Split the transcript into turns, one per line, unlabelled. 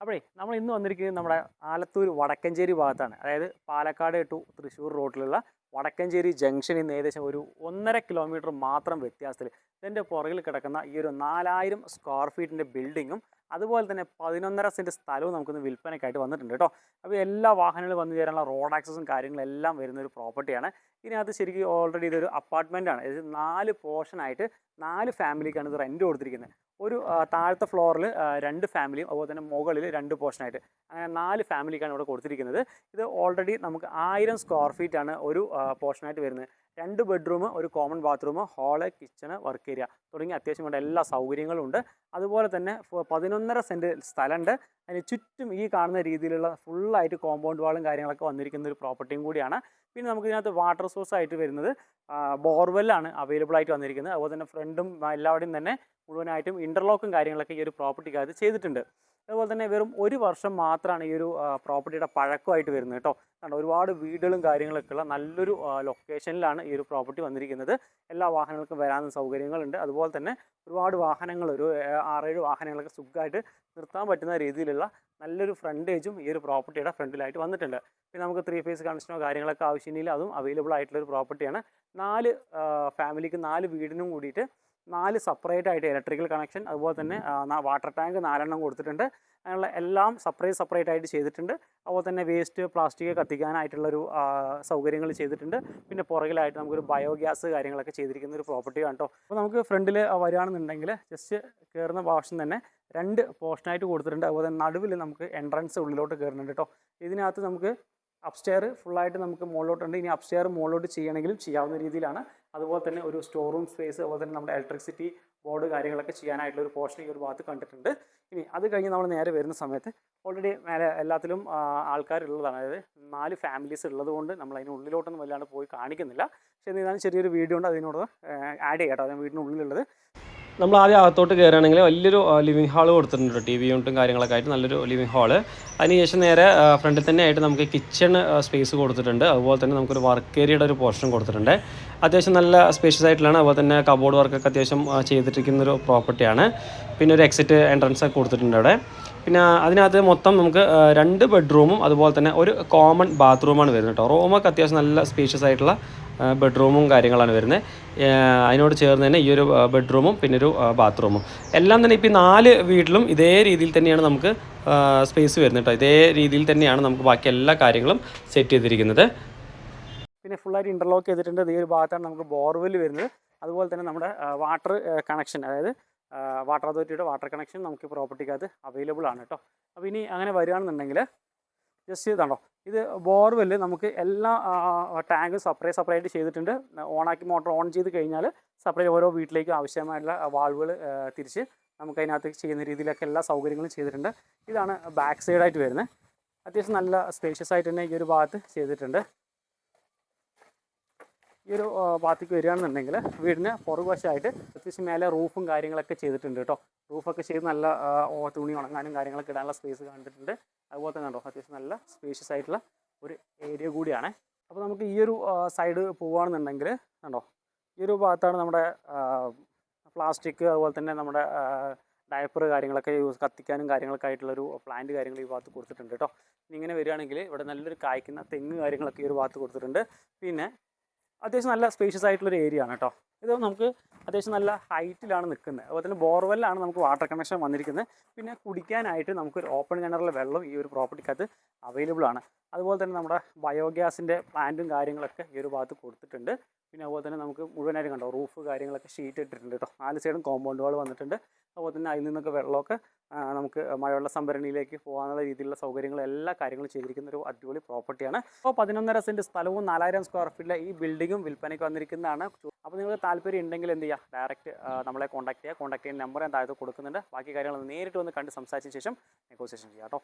അപ്പോഴേ നമ്മൾ ഇന്ന് വന്നിരിക്കുന്നത് നമ്മുടെ ആലത്തൂർ വടക്കഞ്ചേരി ഭാഗത്താണ്. അതായത് പാലക്കാട് ടു തൃശ്ശൂർ റോഡിലുള്ള വടക്കഞ്ചേരി ജംഗ്ഷനിൽ നിന്ന് ഏകദേശം ഒരു ഒന്നര കിലോമീറ്റർ മാത്രം വ്യത്യാസത്തിൽ ഇതിന്റെ പുറകിൽ കിടക്കുന്ന ഈ ഒരു നാലായിരം സ്ക്വയർ ഫീറ്റിന്റെ ബിൽഡിങ്ങും അതുപോലെ തന്നെ പതിനൊന്നര സെന്റ് സ്ഥലവും നമുക്കൊന്ന് വിൽപ്പനയ്ക്കായിട്ട് വന്നിട്ടുണ്ട് കേട്ടോ. അപ്പോൾ എല്ലാ വാഹനങ്ങളും വന്നു ചേരാനുള്ള റോഡ് ആക്സസും കാര്യങ്ങളെല്ലാം വരുന്ന ഒരു പ്രോപ്പർട്ടിയാണ് ഇതിനകത്ത് ശരിക്കും ഓൾറെഡി ഇതൊരു അപ്പാർട്ട്മെന്റാണ് ഇത് നാല് പോർഷനായിട്ട് നാല് ഫാമിലിക്കാണ് ഇത് റെന്റ് കൊടുത്തിരിക്കുന്നത്. ഒരു താഴത്തെ ഫ്ലോറിൽ രണ്ട് ഫാമിലിയും അതുപോലെ തന്നെ മുകളിൽ രണ്ട് പോർഷനായിട്ട്. അങ്ങനെ നാല് ഫാമിലിക്കാണ് ഇവിടെ കൊടുത്തിരിക്കുന്നത്. ഇത് ഓൾറെഡി നമുക്ക് ആയിരം സ്ക്വയർ ഫീറ്റ് ആണ് ഒരു പോർഷനായിട്ട് വരുന്നത്. രണ്ട് ബെഡ്റൂം ഒരു common bathroom hall kitchen work area തുടങ്ങി അത്യാവശ്യം വേണ്ട എല്ലാ സൗകര്യങ്ങളും ഉണ്ട്. അതുപോലെ തന്നെ പതിനൊന്നര സെന്റ് സ്ഥലമുണ്ട്. അതിന് ചുറ്റും ഈ കാണുന്ന രീതിയിലുള്ള ഫുള്ളായിട്ട് കോമ്പൗണ്ട് വാളും കാര്യങ്ങളൊക്കെ വന്നിരിക്കുന്ന ഒരു പ്രോപ്പർട്ടിയും കൂടിയാണ്. പിന്നെ നമുക്ക് ഇതിനകത്ത് വാട്ടർ സോഴ്സ് ആയിട്ട് വരുന്നത് ബോർവെല്ലാണ് അവൈലബിൾ ആയിട്ട് വന്നിരിക്കുന്നത്. അതുപോലെ തന്നെ ഫ്രണ്ടും എല്ലാവരുടെയും തന്നെ മുഴുവനായിട്ടും ഇന്റർലോക്കും കാര്യങ്ങളൊക്കെ ഈ ഒരു പ്രോപ്പർട്ടിക്കകത്ത് ചെയ്തിട്ടുണ്ട്. അതുപോലെ തന്നെ വെറും ഒരു വർഷം മാത്രമാണ് ഈ ഒരു പ്രോപ്പർട്ടിയുടെ പഴക്കമായിട്ട് വരുന്നത് കേട്ടോ. കാരണം ഒരുപാട് വീടുകളും കാര്യങ്ങളൊക്കെ ഉള്ള നല്ലൊരു ലൊക്കേഷനിലാണ് ഈ ഒരു പ്രോപ്പർട്ടി വന്നിരിക്കുന്നത്. എല്ലാ വാഹനങ്ങൾക്കും വരാനുള്ള സൗകര്യങ്ങളുണ്ട്. അതുപോലെ തന്നെ ഒരുപാട് വാഹനങ്ങൾ ഒരു ആറേഴ് വാഹനങ്ങളൊക്കെ സുഖമായിട്ട് നിർത്താൻ പറ്റുന്ന രീതിയിലുള്ള നല്ലൊരു ഫ്രണ്ടേജും ഈ ഒരു പ്രോപ്പർട്ടിയുടെ ഫ്രണ്ടിലായിട്ട് വന്നിട്ടുണ്ട്. പിന്നെ നമുക്ക് ത്രീ ഫേസ് കണക്ഷനോ കാര്യങ്ങളൊക്കെ ആവശ്യമില്ല അതും അവൈലബിൾ ആയിട്ടുള്ള ഒരു പ്രോപ്പർട്ടിയാണ്. നാല് ഫാമിലിക്ക് നാല് വീടിനും കൂടിയിട്ട് നാല് സെപ്പറേറ്റ് ആയിട്ട് ഇലക്ട്രിക്കൽ കണക്ഷൻ അതുപോലെ തന്നെ വാട്ടർ ടാങ്ക് നാലെണ്ണം കൊടുത്തിട്ടുണ്ട്. അങ്ങനെയുള്ള എല്ലാം സെപ്പറേറ്റ് സെപ്പറേറ്റ് ആയിട്ട് ചെയ്തിട്ടുണ്ട്. അതുപോലെ തന്നെ വേസ്റ്റ് പ്ലാസ്റ്റിക് കത്തിക്കാനായിട്ടുള്ളൊരു സൗകര്യങ്ങൾ ചെയ്തിട്ടുണ്ട്. പിന്നെ പുറകിലായിട്ട് നമുക്കൊരു ബയോഗ്യാസ് കാര്യങ്ങളൊക്കെ ചെയ്തിരിക്കുന്ന ഒരു പ്രോപ്പർട്ടി കേട്ടോ അപ്പോൾ നമുക്ക് ഫ്രണ്ടിൽ വരികയാണെന്നുണ്ടെങ്കിൽ ജസ്റ്റ് കയറുന്ന ഭാഷം തന്നെ രണ്ട് പോർഷനായിട്ട് കൊടുത്തിട്ടുണ്ട്. അതുപോലെ തന്നെ നടുവിൽ നമുക്ക് എൻട്രൻസ് ഉള്ളിലോട്ട് കയറുന്നുണ്ട് കേട്ടോ ഇതിനകത്ത് നമുക്ക് അപ്സ്റ്റെയർ ഫുള്ളായിട്ട് നമുക്ക് മുകളിലോട്ടുണ്ട്. ഇനി അപ്സ്റ്റെയർ മുകളിലോട്ട് ചെയ്യണമെങ്കിലും ചെയ്യാവുന്ന രീതിയിലാണ്. അതുപോലെ തന്നെ ഒരു സ്റ്റോർ റൂം സ്പേസ് അതുപോലെ തന്നെ നമ്മുടെ ഇലക്ട്രിസിറ്റി ബോർഡ് കാര്യങ്ങളൊക്കെ ചെയ്യാനായിട്ടുള്ള ഒരു പോർഷൻ ഈ ഒരു ഭാഗത്ത് കണ്ടിട്ടുണ്ട്. ഇനി അത് കഴിഞ്ഞ് നമ്മൾ നേരെ വരുന്ന സമയത്ത് ഓൾറെഡി മേലെ എല്ലാത്തിലും ആൾക്കാരുള്ളതാണ്. അതായത് നാല് ഫാമിലീസ് ഉള്ളത് കൊണ്ട് നമ്മൾ അതിന് ഉള്ളിലോട്ടൊന്നും വല്ലാണ്ട് പോയി കാണിക്കുന്നില്ല. പക്ഷേ ഇതാണ് ചെറിയൊരു വീഡിയോ ഉണ്ട് അതിനോട് ആഡ് ചെയ്യാം അതിന് വീടിനുള്ളിലുള്ളത്
നമ്മൾ ആദ്യം അകത്തോട്ട് കയറുകയാണെങ്കിൽ വലിയൊരു ലിവിംഗ് ഹാൾ കൊടുത്തിട്ടുണ്ട് ടി വി യൂണിറ്റും കാര്യങ്ങളൊക്കെ ആയിട്ട് നല്ലൊരു ലിവിങ് ഹാൾ അതിനുശേഷം നേരെ ഫ്രണ്ടിൽ തന്നെ ആയിട്ട് നമുക്ക് കിച്ചൺ സ്പേസ് കൊടുത്തിട്ടുണ്ട്. അതുപോലെ തന്നെ നമുക്കൊരു വർക്ക് ഏരിയയുടെ ഒരു പോർഷൻ കൊടുത്തിട്ടുണ്ട്. അത്യാവശ്യം നല്ല സ്പേഷ്യസ് ആയിട്ടുള്ളതാണ്. അതുപോലെ തന്നെ കബോർഡ് വർക്കൊക്കെ അത്യാവശ്യം ചെയ്തിട്ടിരിക്കുന്ന ഒരു പ്രോപ്പർട്ടിയാണ് പിന്നെ ഒരു എക്സിറ്റ് എൻട്രൻസ് ഒക്കെ കൊടുത്തിട്ടുണ്ട് അവിടെ. പിന്നെ അതിനകത്ത് മൊത്തം നമുക്ക് രണ്ട് ബെഡ്റൂമും അതുപോലെ തന്നെ ഒരു കോമൺ ബാത്റൂമാണ് വരുന്നത് കേട്ടോ. റൂമൊക്കെ അത്യാവശ്യം നല്ല സ്പേഷ്യസ് ആയിട്ടുള്ള ബെഡ്റൂമും കാര്യങ്ങളാണ് വരുന്നത്. അതിനോട് ചേർന്ന് തന്നെ ഈ ഒരു ബെഡ്റൂമും പിന്നെ ഒരു ബാത്റൂമും എല്ലാം തന്നെ ഇപ്പോൾ നാല് വീട്ടിലും ഇതേ രീതിയിൽ തന്നെയാണ് നമുക്ക് സ്പേസ് വരുന്നത് കേട്ടോ. ഇതേ രീതിയിൽ തന്നെയാണ് നമുക്ക് ബാക്കി എല്ലാ കാര്യങ്ങളും സെറ്റ് ചെയ്തിരിക്കുന്നത്.
പിന്നെ ഫുള്ളായിട്ട് ഇന്റർലോക്ക് ചെയ്തിട്ടുണ്ട്. ഈ ഒരു ഭാഗത്താണ് നമുക്ക് ബോർവെൽ വരുന്നത്. അതുപോലെ തന്നെ നമ്മുടെ വാട്ടർ കണക്ഷൻ അതായത് വാട്ടർ അതോറിറ്റിയുടെ വാട്ടർ കണക്ഷൻ നമുക്ക് പ്രോപ്പർട്ടിക്കകത്ത് അവൈലബിൾ ആണ് കേട്ടോ അപ്പോൾ ഇനി അങ്ങനെ വരികയാണെന്നുണ്ടെങ്കിൽ ജസ്റ്റ് ഇതാണോ. ഇത് ബോർവെൽ നമുക്ക് എല്ലാ ടാങ്കും സെപ്പറേറ്റ് സെപ്പറേറ്റ് ചെയ്തിട്ടുണ്ട്. ഓണാക്കി മോട്ടോർ ഓൺ ചെയ്ത് കഴിഞ്ഞാൽ സെപ്പറേറ്റ് ഓരോ വീട്ടിലേക്കും ആവശ്യമായിട്ടുള്ള വാൾവുകൾ തിരിച്ച് നമുക്ക് അതിനകത്ത് ചെയ്യുന്ന രീതിയിലൊക്കെ എല്ലാ സൗകര്യങ്ങളും ചെയ്തിട്ടുണ്ട്. ഇതാണ് ബാക്ക് സൈഡായിട്ട് വരുന്നത്. അത്യാവശ്യം നല്ല സ്പേഷ്യസ് ആയിട്ട് തന്നെ ഈ ഒരു ഭാഗത്ത് ചെയ്തിട്ടുണ്ട്. ഈ ഒരു ഭാഗത്തേക്ക് വരികയാണെന്നുണ്ടെങ്കിൽ വീടിന് പുറകുവശമായിട്ട് അത്യാവശ്യം മേലെ റൂഫും കാര്യങ്ങളൊക്കെ ചെയ്തിട്ടുണ്ട് കേട്ടോ. റൂഫൊക്കെ ചെയ്ത് നല്ല തുണി ഉണങ്ങാനും കാര്യങ്ങളൊക്കെ ഇടാനുള്ള സ്പേസ് കണ്ടിട്ടുണ്ട്. അതുപോലെ തന്നെ കണ്ടോ അത്യാവശ്യം നല്ല സ്പേഷ്യസ് ആയിട്ടുള്ള ഒരു ഏരിയ കൂടിയാണ്. അപ്പോൾ നമുക്ക് ഈ ഒരു സൈഡ് പോവുകയാണെന്നുണ്ടെങ്കിൽ കണ്ടോ ഈ ഒരു ഭാഗത്താണ് നമ്മുടെ പ്ലാസ്റ്റിക് അതുപോലെ തന്നെ നമ്മുടെ ഡയപ്പർ കാര്യങ്ങളൊക്കെ യൂസ് കത്തിക്കാനും കാര്യങ്ങളൊക്കെ ആയിട്ടുള്ളൊരു പ്ലാന്റ് കാര്യങ്ങൾ ഈ ഭാഗത്ത് കൊടുത്തിട്ടുണ്ട് കേട്ടോ. ഇങ്ങനെ വരികയാണെങ്കിൽ ഇവിടെ നല്ലൊരു കായ്ക്കുന്ന തെങ്ങ് കാര്യങ്ങളൊക്കെ ഈ ഒരു ഭാഗത്ത് കൊടുത്തിട്ടുണ്ട്. പിന്നെ അത്യാവശ്യം നല്ല സ്പേഷ്യസ് ആയിട്ടുള്ളൊരു ഏരിയ ആണ് കേട്ടോ. ഇത് നമുക്ക് അത്യാവശ്യം നല്ല ഹൈറ്റിലാണ് നിൽക്കുന്നത്. അതുപോലെ തന്നെ ബോർവെല്ലാണ് നമുക്ക് വാട്ടർ കണക്ഷൻ വന്നിരിക്കുന്നത്. പിന്നെ കുടിക്കാനായിട്ട് നമുക്ക് ഒരു ഓപ്പൺ കിണറിലെ വെള്ളം ഈ ഒരു പ്രോപ്പർട്ടിക്കകത്ത് അവൈലബിൾ ആണ്. അതുപോലെ തന്നെ നമ്മുടെ ബയോഗ്യാസിന്റെ പ്ലാന്റും കാര്യങ്ങളൊക്കെ ഈ ഒരു ഭാഗത്ത് കൊടുത്തിട്ടുണ്ട്. പിന്നെ അതുപോലെ തന്നെ നമുക്ക് മുഴുവനായിട്ട് കണ്ടോ റൂഫ് കാര്യങ്ങളൊക്കെ ഷീറ്റ് ഇട്ടിട്ടുണ്ട് കേട്ടോ നാല് സൈഡും കോമ്പൗണ്ട് വാൾ വന്നിട്ടുണ്ട്. അതുപോലെ തന്നെ അതിൽ നിന്നൊക്കെ വെള്ളമൊക്കെ നമുക്ക് മഴവെള്ള സംഭരണിയിലേക്ക് പോകാനുള്ള രീതിയിലുള്ള സൗകര്യങ്ങളും എല്ലാ കാര്യങ്ങളും ചെയ്തിരിക്കുന്ന ഒരു അടിപൊളി പ്രോപ്പർട്ടിയാണ് അപ്പോൾ പതിനൊന്നര സെന്റ് സ്ഥലവും നാലായിരം സ്ക്വയർ ഫീറ്റിലെ ഈ ബിൽഡിങ്ങും വിൽപ്പനയ്ക്ക് വന്നിരിക്കുന്നതാണ്. അപ്പോൾ നിങ്ങൾക്ക് താല്പര്യം ഉണ്ടെങ്കിൽ എന്ത് ചെയ്യുക ഡയറക്റ്റ് നമ്മളെ കോൺടാക്ട് ചെയ്യുക കോൺടാക്ട് ചെയ്യുന്ന നമ്പർ ഞാൻ കൊടുക്കുന്നുണ്ട്. ബാക്കി കാര്യങ്ങൾ നേരിട്ട് വന്ന് കണ്ട് സംസാരിച്ച ശേഷം നെഗോസിയേഷൻ ചെയ്യാം കേട്ടോ.